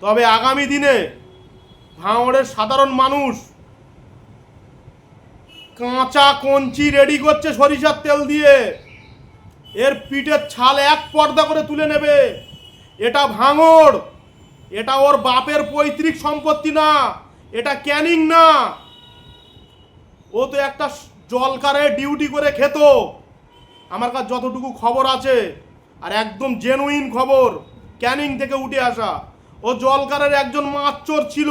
তবে আগামী দিনে ভাঙড়ের সাধারণ মানুষ কাঁচা কঞ্চি রেডি করছে সরিষার তেল দিয়ে। এর পিঠের ছাল এক পর্দা করে তুলে নেবে। এটা ভাঙড়। এটা ওর বাপের পৈতৃক সম্পত্তি না। এটা ক্যানিং না। ও তো একটা জলকারে ডিউটি করে খেত। আমার কাছে যতটুকু খবর আছে, আর একদম জেনুইন খবর, ক্যানিং থেকে উঠে আসা। ও জলকারের একজন মাচ্চর ছিল।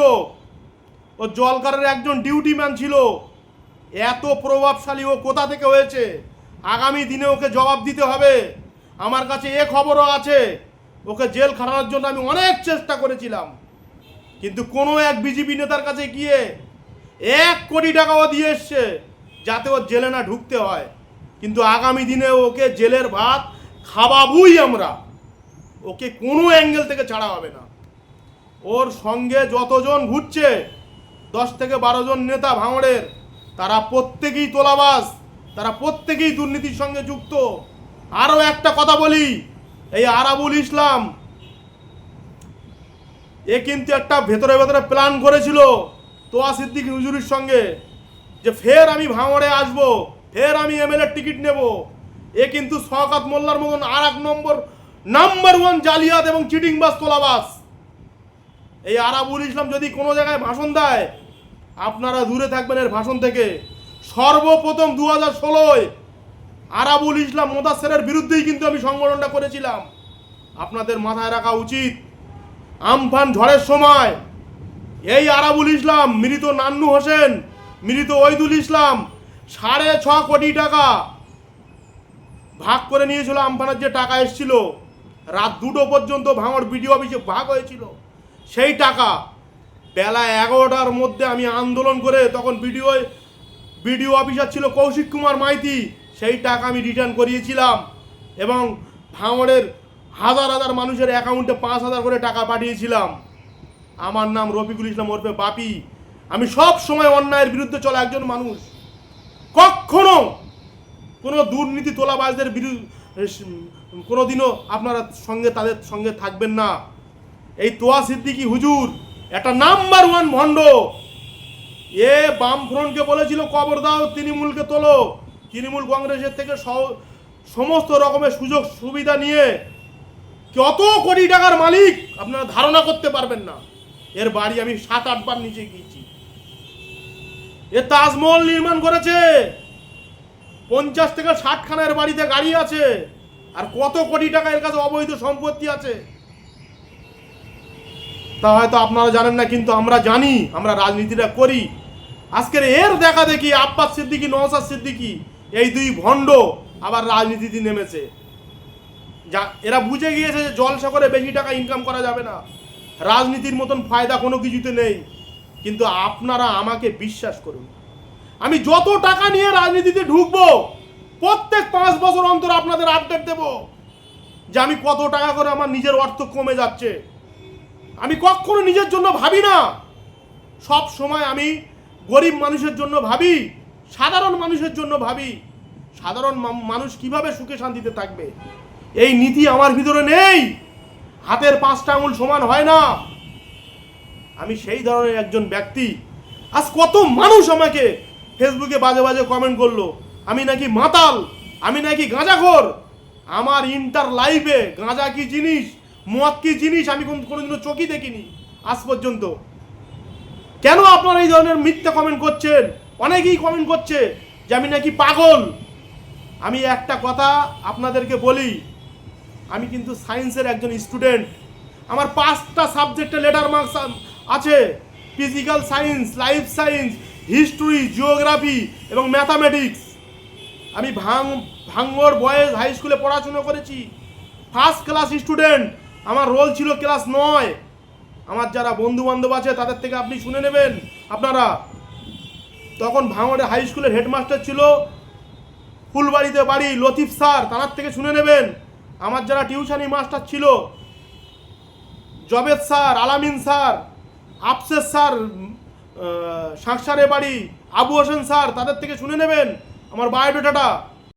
ও জলকারের একজন ডিউটি ম্যান ছিল। এত প্রভাবশালী ও কোথা থেকে হয়েছে? আগামী দিনে ওকে জবাব দিতে হবে। আমার কাছে এ খবরও আছে। ওকে জেল খাটানোর জন্য আমি অনেক চেষ্টা করেছিলাম। কিন্তু কোনো এক বিজেপি নেতার কাছে গিয়ে এক কোটি টাকাও দিয়ে এসছে যাতে ও জেলে না ঢুকতে হয়। কিন্তু আগামী দিনে ওকে জেলের ভাত খাওয়াবুই আমরা। ওকে কোনো অ্যাঙ্গেল থেকে ছাড়া হবে না। ওর সঙ্গে যতজন ঘুরছে, দশ থেকে বারো জন নেতা ভাঙড়ের, তারা প্রত্যেকেই তোলাবাস তারা প্রত্যেকেই দুর্নীতির সঙ্গে যুক্ত। আরও একটা কথা বলি, এই আরাবুল ইসলাম, এ কিন্তু একটা ভেতরে ভেতরে প্ল্যান করেছিল তোয়া সিদ্দিক হুজুরির সঙ্গে, যে ফের আমি ভাঙড়ে আসব, ফের আমি এমএলএ টিকিট নেব। এ কিন্তু শওকাত মোল্লার মতন আর এক নম্বর নাম্বার ওয়ান জালিয়াত এবং চিটিংবাস তোলাবাস এই আরাবুল ইসলাম যদি কোনো জায়গায় ভাষণ দেয়, আপনারা দূরে থাকবেন এর ভাষণ থেকে। সর্বপ্রথম দু হাজার ষোলোয় আরাবুল ইসলাম মোদাসেরের বিরুদ্ধেই কিন্তু আমি সংগঠনটা করেছিলাম। আপনাদের মাথায় রাখা উচিত। আমফান ঝড়ের সময় এই আরাবুল ইসলাম, মৃত নান্নু হোসেন, মৃত ওইদুল ইসলাম সাড়ে ছ কোটি টাকা ভাগ করে নিয়েছিল আমফানের যে টাকা এসেছিল। রাত দুটো পর্যন্ত ভাঙড় বিডিও অফিসে ভাগ হয়েছিল। সেই টাকা বেলা এগারোটার মধ্যে আমি আন্দোলন করে তখন বিডিও বিডিও অফিসার ছিল কৌশিক কুমার মাইতি, সেই টাকা আমি রিটার্ন করিয়েছিলাম এবং ভাঙড়ের হাজার হাজার মানুষের অ্যাকাউন্টে পাঁচ হাজার করে টাকা পাঠিয়েছিলাম। আমার নাম রফিকুল ইসলাম ওরফে বাপি। আমি সব সময় অন্যায়ের বিরুদ্ধে চলা একজন মানুষ। কখনো কোনো দুর্নীতি তোলাবাজদের বিরুদ্ধে কোনো দিনও আপনারা সঙ্গে তাদের সঙ্গে থাকবেন না। এই তোয়া সিদ্দিকি হুজুর, একটা নাম্বার ওয়ান ভণ্ড। এ বামফ্রন্টকে বলেছিল, কবর দাও, তৃণমূলকে তোলো। তৃণমূল কংগ্রেসের থেকে সমস্ত রকমের সুযোগ সুবিধা নিয়ে কত কোটি টাকার মালিক আপনারা ধারণা করতে পারবেন না। এর বাড়ি আমি সাত আটবার নিচে গিয়েছি। এ তাজমহল নির্মাণ করেছে। পঞ্চাশ থেকে ষাট খানের বাড়িতে গাড়ি আছে। আর কত কোটি টাকা এর কাছে অবৈধ সম্পত্তি আছে? তা হয়তো আপনারা জানেন না, কিন্তু আমরা জানি, আমরা রাজনীতিটা করি। আজকের এর দেখা দেখি, আব্বাস সিদ্দিকি নওসাদ সিদ্দিকি, এই দুই ভণ্ড আবার রাজনীতিতে নেমেছে। যা, এরা বুঝে গিয়েছে যে জলসা করে বেশি টাকা ইনকাম করা যাবে না। রাজনীতির মতন ফায়দা কোনো কিছুতে নেই। কিন্তু আপনারা আমাকে বিশ্বাস করুন, আমি যত টাকা নিয়ে রাজনীতিতে ঢুকবো, প্রত্যেক পাঁচ বছর অন্তর আপনাদের আপডেট দেব যে আমি কত টাকা করে আমার নিজের অর্থ কমে যাচ্ছে। আমি কখনো নিজের জন্য ভাবি না। সব সময় আমি গরিব মানুষের জন্য ভাবি, সাধারণ মানুষের জন্য ভাবি, সাধারণ মানুষ কীভাবে সুখে শান্তিতে থাকবে? এই নীতি আমার ভিতরে নেই। হাতের পাঁচটা আঙুল সমান হয় না। আমি সেই ধরনের একজন ব্যক্তি। আজ কত মানুষ আমাকে ফেসবুকে বাজে বাজে কমেন্ট করল। আমি নাকি মাতাল, আমি নাকি গাঁজাখোর। আমার ইন্টার লাইফে গাঁজা কি জিনিস? মদ কি জিনিস? আমি কোন- কোনোদিনও চোখই দেখিনি আজ পর্যন্ত। কেন আপনারা এই ধরনের মিথ্যা কমেন্ট করছেন? অনেকেই কমেন্ট করছে যে আমি নাকি পাগল। আমি একটা কথা আপনাদেরকে বলি, আমি কিন্তু সায়েন্সের একজন স্টুডেন্ট আমার পাঁচটা সাবজেক্টে লেটার মার্কস আছে। Physical science life science history geography এবং ম্যাথামেটিক্স আমি ভাং ভাঙ্গর বয়েজ হাই স্কুলে পড়াশুনো করেছি। ফার্স্ট ক্লাস স্টুডেন্ট আমার রোল ছিল ক্লাস নয়। আমার যারা বন্ধু বান্ধব আছে, তাদের থেকে আপনি শুনে নেবেন। আপনারা তখন ভাঙড়ে হাই স্কুলের হেডমাস্টার ছিল, ফুলবাড়িতে বাড়ি, লতিফ স্যার, তার থেকে শুনে নেবেন। আমার যারা টিউশনি মাস্টার ছিল, জবেদ স্যার, আলামিন স্যার, আফসেস স্যার সাংসারে বাড়ি, আবু হোসেন স্যার, তাদের থেকে শুনে নেবেন। আমার বায়োডাটাটা